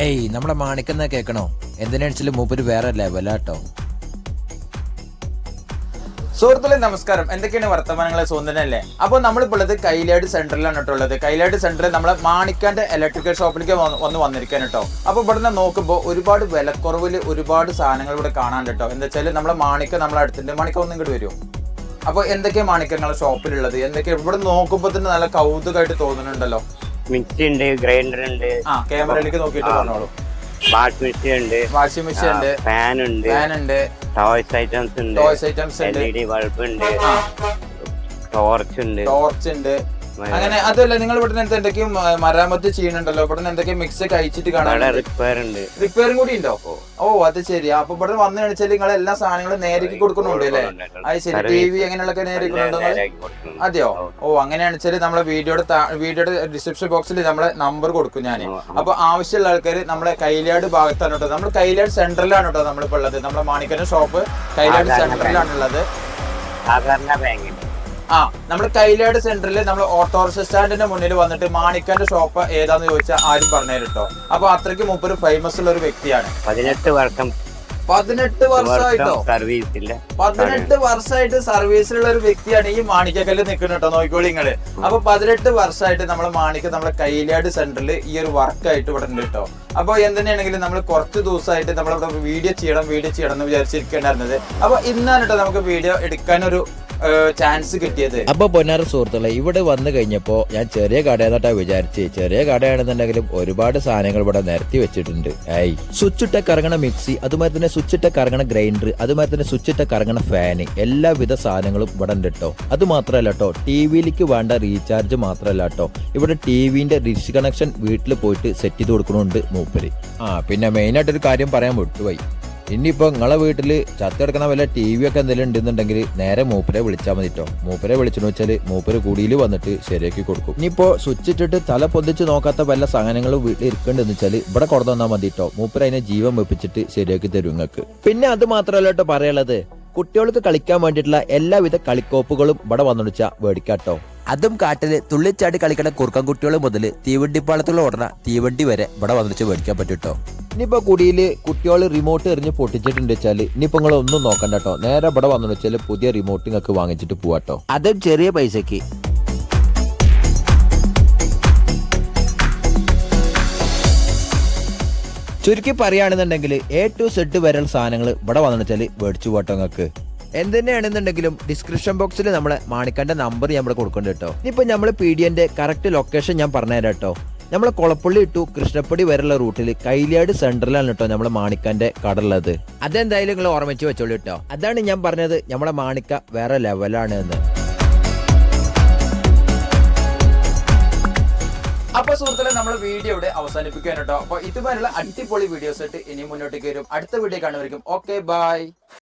ഏയ് നമ്മുടെ മാണിക്കെന്നാ കേക്കണോ? എന്തിനാണെച്ചാലും മൂപ്പര് വേറെ ലെവലാട്ടോ സുഹൃത്തുക്കളെ നമസ്കാരം. എന്തൊക്കെയാണ് വർത്തമാനങ്ങളെ സുന്ദരനല്ലേ അപ്പോൾ നമ്മളിപ്പോൾ ഉള്ളത് കൈലാട് സെന്ററിലാണ് കേട്ടോ ഉള്ളത്. കൈലാട് സെന്ററിൽ നമ്മളെ മാണിക്കാന്റെ ഇലക്ട്രിക്കൽ ഷോപ്പിലേക്ക് വന്ന് വന്നിരിക്കാൻ കേട്ടോ അപ്പോൾ ഇവിടുന്ന് നോക്കുമ്പോൾ ഒരുപാട് വിലക്കുറവിൽ ഒരുപാട് സാധനങ്ങൾ ഇവിടെ കാണാൻ കേട്ടോ എന്താ വെച്ചാൽ നമ്മളെ മാണിക്ക നമ്മളെ അടുത്തുണ്ട്. മാണിക്ക ഒന്നും ഇങ്ങോട്ട് വരുമോ അപ്പോൾ എന്തൊക്കെയാണ് മാണിക്ക നിങ്ങളെ ഷോപ്പിലുള്ളത് എന്തൊക്കെയാണ് ഇവിടെ നോക്കുമ്പോൾ തന്നെ നല്ല കൗതുകമായിട്ട് തോന്നുന്നുണ്ടല്ലോ. മിക്സി ഉണ്ട് ഗ്രൈൻഡർ ഉണ്ട് ആ ക്യാമറയിലേക്ക് നോക്കിയിട്ട് പറഞ്ഞോളൂ. വാഷിംഗ് മെഷീൻ ഉണ്ട് വാഷിംഗ് മെഷീൻ ഉണ്ട് ഫാൻ ഉണ്ട് ഫാൻ ഉണ്ട് ടോയ്സ് ഐറ്റംസ് ഉണ്ട്. ടോയ്സ് ഐറ്റംസ് എൽ ഉണ്ട് ഇ ഡി ബൾബ് ഉണ്ട് ടോർച്ച് ഉണ്ട് ടോർച്ച് ഉണ്ട് അങ്ങനെ അതല്ല നിങ്ങൾ ഇവിടെ നിന്ന് എന്തൊക്കെയും മരാമത്ത് ചെയ്യുന്നുണ്ടല്ലോ. ഇവിടെ നിന്ന് എന്തൊക്കെയും മിക്സ് ഒക്കെ അയച്ചിട്ട് കാണാൻ റിപ്പയർ ഉണ്ട്. റിപ്പയറും കൂടി ഉണ്ടോ? ഓ. അത് ശരി. അപ്പൊ ഇവിടെ വന്നു കാണിച്ചാൽ നിങ്ങൾ എല്ലാ സാധനങ്ങളും നേരിക്ക് കൊടുക്കുന്നുണ്ട് അല്ലേ? അത് ശരി. ടി വി അങ്ങനെയുള്ളൊക്കെ നേരിക്ക് നല്ല കൊണ്ടുവന്നത് നേരാക്കി കൊടുക്കുന്നുണ്ട്. അതെയോ? ഓ. അങ്ങനെയാണ് വെച്ചാൽ നമ്മളെ വീഡിയോയുടെ വീഡിയോടെ വീഡിയോയുടെ ഡിസ്ക്രിപ്ഷൻ ബോക്സിൽ നമ്മളെ നമ്പർ കൊടുക്കും ഞാൻ അപ്പൊ ആവശ്യമുള്ള ആൾക്കാർ നമ്മളെ കൈലാട് ഭാഗത്താണ് കേട്ടോ. നമ്മൾ കൈലാട് സെന്ററിലാണ് കേട്ടോ നമ്മളിപ്പോ ഉള്ളത്. നമ്മളെ മാണിക്കന്റെ ഷോപ്പ് കൈലാട് സെന്ററിലാണുള്ളത് സാധാരണ ബാങ്കിന് ആ നമ്മൾ കൈലയുടെ സെന്ററിൽ നമ്മൾ ഓട്ടോറിക്ഷ സ്റ്റാൻഡിന്റെ മുന്നിൽ വന്നിട്ട് മാണിക്കന്റെ ഷോപ്പ് ഏതാന്ന് ചോദിച്ചാൽ ആരും പറഞ്ഞു കേട്ടോ അപ്പൊ അത്രയ്ക്ക് മുമ്പ് ഒരു ഫേമസ് ഉള്ള ഒരു വ്യക്തിയാണ്. പതിനെട്ട് വർഷം പതിനെട്ട് വർഷമായിട്ടോ സർവീസ് ഇല്ല. പതിനെട്ട് വർഷമായിട്ട് സർവീസിലുള്ള ഒരു വ്യക്തിയാണ് ഈ മാണിക്കക്കല്ല് നിൽക്കുന്നത് കേട്ടോ നോക്കിക്കോളി നിങ്ങൾ അപ്പൊ പതിനെട്ട് വർഷമായിട്ട് നമ്മൾ മാണിക്ക നമ്മളെ കൈലാട് സെന്ററിൽ ഈ ഒരു വർക്കായിട്ട് ഇവിടെ ഉണ്ട് കേട്ടോ അപ്പൊ എന്തിനാണെങ്കിലും നമ്മൾ കുറച്ച് ദിവസമായിട്ട് നമ്മളിവിടെ വീഡിയോ ചെയ്യണം വീഡിയോ ചെയ്യണം എന്ന് വിചാരിച്ചിരിക്കേണ്ടായിരുന്നത്. അപ്പൊ ഇന്നാണ് കേട്ടോ നമുക്ക് വീഡിയോ എടുക്കാനൊരു ചാൻസ് കിട്ടിയത്. അപ്പൊ പൊന്നാറ സുഹൃത്തുക്കളെ ഇവിടെ വന്നു കഴിഞ്ഞപ്പോ ഞാൻ ചെറിയ കടയെന്നട്ടാ വിചാരിച്ച്. ചെറിയ കടയാണെന്നുണ്ടെങ്കിലും ഒരുപാട് സാധനങ്ങൾ ഇവിടെ നിരത്തി വെച്ചിട്ടുണ്ട്. ഏയ് സ്വിച്ച് ഇട്ട കറങ്ങണ മിക്സി അതുമാതിരി തന്നെ സ്വിച്ച് ഇട്ട കറങ്ങണ ഗ്രൈൻഡർ അതുമാതിരി തന്നെ സ്വിച്ച് ഇട്ട കറങ്ങണ ഫാന് എല്ലാവിധ സാധനങ്ങളും ഇവിടെ ഉണ്ട് കേട്ടോ അത് മാത്രമല്ല കേട്ടോ ടി വിയിലേക്ക് വേണ്ട റീചാർജ് മാത്രമല്ല കേട്ടോ ഇവിടെ ടി വിന്റെ ഡിഷ് കണക്ഷൻ വീട്ടിൽ പോയിട്ട് സെറ്റ് ചെയ്ത് കൊടുക്കണുണ്ട് മൂപ്പര്. ആ പിന്നെ മെയിനായിട്ടൊരു കാര്യം പറയാൻ വിട്ടുപോയി. ഇനിയിപ്പോ നിങ്ങളെ വീട്ടിൽ ചത്തെടുക്കണ വല്ല ടി വി ഒക്കെ എന്തെങ്കിലും ഉണ്ടെന്നുണ്ടെങ്കിൽ നേരെ മൂപ്പരെ വിളിച്ചാൽ മതിട്ടോ മൂപ്പരെ വിളിച്ചെന്ന് വെച്ചാൽ മൂപ്പര് കുടിയിൽ വന്നിട്ട് ശരിയാക്കി കൊടുക്കും. ഇനിയിപ്പോ സ്വിച്ച് ഇട്ടിട്ട് തല പൊന്തിച്ച് നോക്കാത്ത വല്ല സാധനങ്ങളും വീട്ടിൽ ഇരിക്കണ്ടെന്ന് വെച്ചാൽ ഇവിടെ കൊടുത്തു വന്നാൽ മതി കേട്ടോ മൂപ്പര് അതിനെ ജീവൻ വെപ്പിച്ചിട്ട് ശരിയാക്കി തരും നിങ്ങൾക്ക്. പിന്നെ അത് മാത്രമല്ല കേട്ടോ പറയാനുള്ളത്. കുട്ടികൾക്ക് കളിക്കാൻ വേണ്ടിയിട്ടുള്ള എല്ലാവിധ കളിക്കോപ്പുകളും ഇവിടെ വന്നുടിച്ച മേടിക്കാട്ടോ അതും കാട്ടിൽ തുള്ളിച്ചാടി കളിക്കണ കുറുക്കൻ കുട്ടികൾ മുതൽ തീവണ്ടിപ്പാളത്തിൽ ഓടണ തീവണ്ടി വരെ ഇവിടെ വന്നിച്ച് മേടിക്കാൻ പറ്റും കേട്ടോ ഇനിയിപ്പോ കുടിയിൽ കുട്ടികൾ റിമോട്ട് എറിഞ്ഞ് പൊട്ടിച്ചിട്ടുണ്ട് വെച്ചാൽ ഇനിയിപ്പോ നിങ്ങൾ ഒന്നും നോക്കണ്ട കേട്ടോ നേരെ ഇവിടെ വന്നു വെച്ചാൽ പുതിയ റിമോട്ട് നിങ്ങൾക്ക് വാങ്ങിച്ചിട്ട് പോവാട്ടോ അതും ചെറിയ പൈസക്ക്. ചുരുക്കി പറയുകയാണെന്നുണ്ടെങ്കിൽ എ ടു സെഡ് വരെയുള്ള സാധനങ്ങൾ ഇവിടെ വന്നു വെച്ചാൽ മേടിച്ചു പോട്ടോ നിങ്ങൾക്ക് എന്തിനാണെന്നുണ്ടെങ്കിലും ഡിസ്ക്രിപ്ഷൻ ബോക്സിൽ നമ്മളെ മാണിക്കാന്റെ നമ്പർ ഞാൻ ഇവിടെ കൊടുക്കുന്നുണ്ട് കേട്ടോ ഇനിയിപ്പോൾ നമ്മൾ പി ഡി എന്റെ കറക്റ്റ് ലൊക്കേഷൻ ഞാൻ പറഞ്ഞുതരാം കേട്ടോ നമ്മൾ കൊളപ്പള്ളി ഇട്ടു കൃഷ്ണപ്പടി വരെയുള്ള റൂട്ടിൽ കൈലിയാട് സെന്ററിലാണ് കേട്ടോ നമ്മുടെ മാണിക്കന്റെ കടലുള്ളത് അതെന്തായാലും നിങ്ങൾ ഓർമ്മിച്ച് വെച്ചോളൂ കേട്ടോ അതാണ് ഞാൻ പറഞ്ഞത് നമ്മളെ മാണിക്ക വേറെ ലെവലാണ് എന്ന്. അപ്പൊ സുഹൃത്തുക്കളെ നമ്മൾ വീഡിയോ ഇവിടെ അവസാനിപ്പിക്കാൻ കേട്ടോ അപ്പൊ ഇതുപോലുള്ള അടിപൊളി വീഡിയോസ് ആയിട്ട് ഇനി മുന്നോട്ടേക്ക് വരും. അടുത്ത വീഡിയോ കാണുമായിരിക്കും ഓക്കെ ബൈ